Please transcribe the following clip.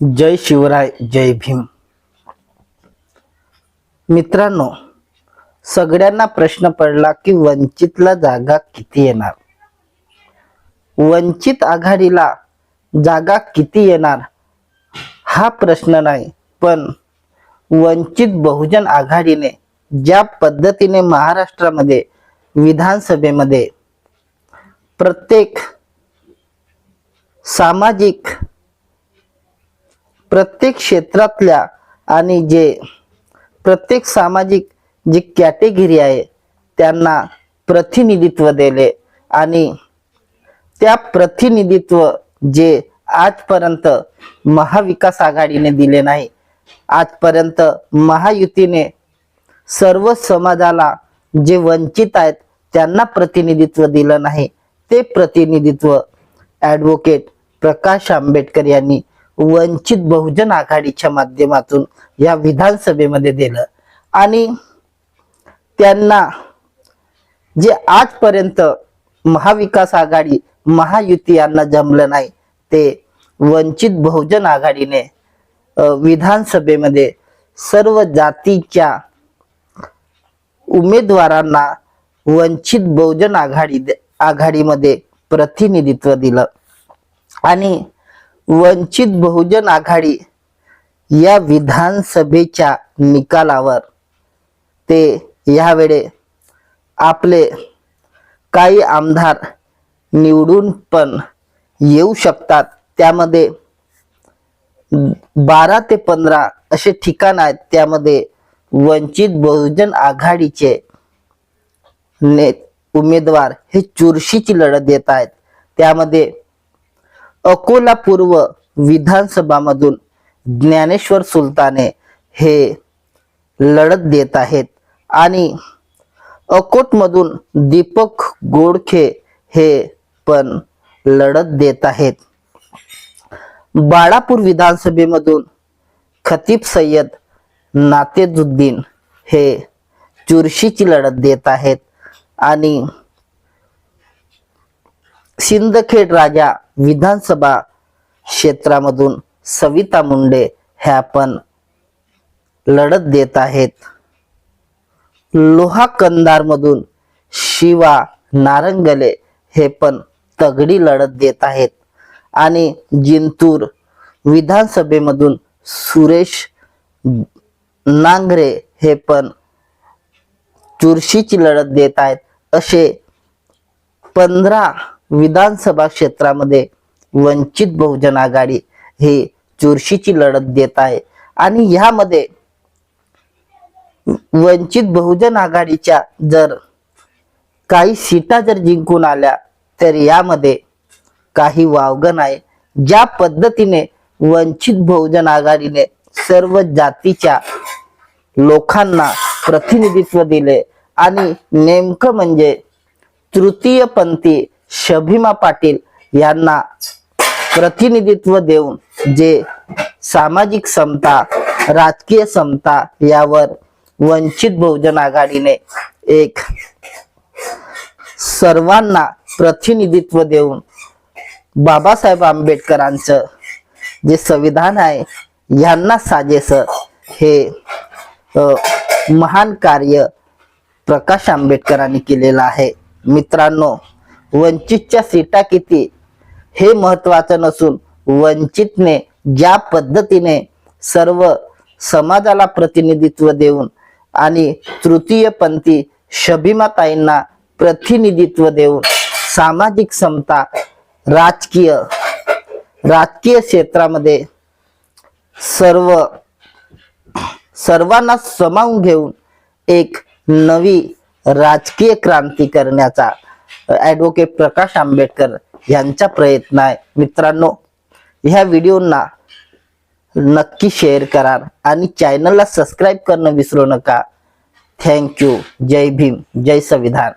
जय शिवराय जय भीम. मित्रांनो सगळ्यांना प्रश्न पडला की वंचितला जागा किती येणार? वंचित आघाडीला जागा किती येणार? हा प्रश्न नाही पण वंचित बहुजन आघाडीने ज्या पद्धतीने महाराष्ट्रामध्ये विधानसभेमध्ये प्रत्येक सामाजिक प्रत्येक क्षेत्रातल्या आणि जे प्रत्येक सामाजिक जी कॅटेगरी आहे त्यांना प्रतिनिधित्व दिले. आणि त्या प्रतिनिधित्व जे आजपर्यंत महाविकास आघाडीने दिले नाही आजपर्यंत महायुतीने सर्व समाजाला जे वंचित आहेत त्यांना प्रतिनिधित्व दिलं नाही. ते प्रतिनिधित्व ॲडव्होकेट प्रकाश आंबेडकर यांनी वंचित बहुजन आघाडीच्या माध्यमातून या विधानसभेमध्ये दिलं. आणि त्यांना जे आजपर्यंत महाविकास आघाडी महायुती यांना जमलं नाही ते वंचित बहुजन आघाडीने विधानसभेमध्ये सर्व जातीच्या उमेदवारांना वंचित बहुजन आघाडी आघाडीमध्ये प्रतिनिधित्व दिलं. आणि वंचित बहुजन आघाडी या विधानसभेच्या निकालावर ते यावेळे आपले काही आमदार निवडून पण येऊ शकतात. त्यामध्ये बारा ते पंधरा असे ठिकाण आहेत. त्यामध्ये वंचित बहुजन आघाडीचे ने उमेदवार हे चुरशीची लढत देत आहेत. त्यामध्ये अकोला पूर्व विधानसभामधून ज्ञानेश्वर सुलताने हे लढत देत आहेत. आणि अकोटमधून दीपक गोडखे हे पण लढत देत आहेत. बाळापूर विधानसभेमधून खतीब सय्यद नातेजुद्दीन हे चुरशीची लढत देत आहेत. आणि सिंदखेड राजा विधानसभा क्षेत्रामधून सविता मुंडे ह्या पण लढत देत आहेत. लोहा कंदार मधून शिवा नारंगले हे पण तगडी लढत देत आहेत. आणि जिंतूर विधानसभेमधून सुरेश नांगरे हे पण चुरशीची लढत देत आहेत. असे पंधरा विधानसभा क्षेत्रामध्ये वंचित बहुजन आघाडी हे चुरशीची लढत देत आहे. आणि ह्यामध्ये वंचित बहुजन आघाडीच्या जर काही सीटा जर जिंकून आल्या तर यामध्ये काही वावगण आहे ज्या पद्धतीने वंचित बहुजन आघाडीने सर्व जातीच्या लोकांना प्रतिनिधित्व दिले आणि नेमकं म्हणजे तृतीयपंथी शभिमा पाटील यांना प्रतिनिधित्व देऊन जे सामाजिक समता राजकीय समता यावर वंचित बहुजन आघाडीने एक सर्वांना प्रतिनिधित्व देऊन बाबासाहेब आंबेडकरांचं जे संविधान आहे यांना साजेस हे महान कार्य प्रकाश आंबेडकरांनी केलेलं आहे. मित्रांनो वंचितच्या सीटा किती? हे महत्वाचं नसून वंचितने ज्या पद्धतीने सर्व समाजाला प्रतिनिधित्व देऊन आणि तृतीयपंथी शभिमाताईंना प्रतिनिधित्व देऊन सामाजिक समता राजकीय राजकीय क्षेत्रामध्ये सर्व सर्वांना समावून घेऊन एक नवी राजकीय क्रांती करण्याचा ॲडव्होकेट प्रकाश आंबेडकर यांचा प्रयत्न आहे. मित्रांनो ह्या व्हिडिओना नक्की शेअर करा आणि चॅनलला सबस्क्राईब करणं विसरू नका. थँक्यू जय भीम. जय संविधान.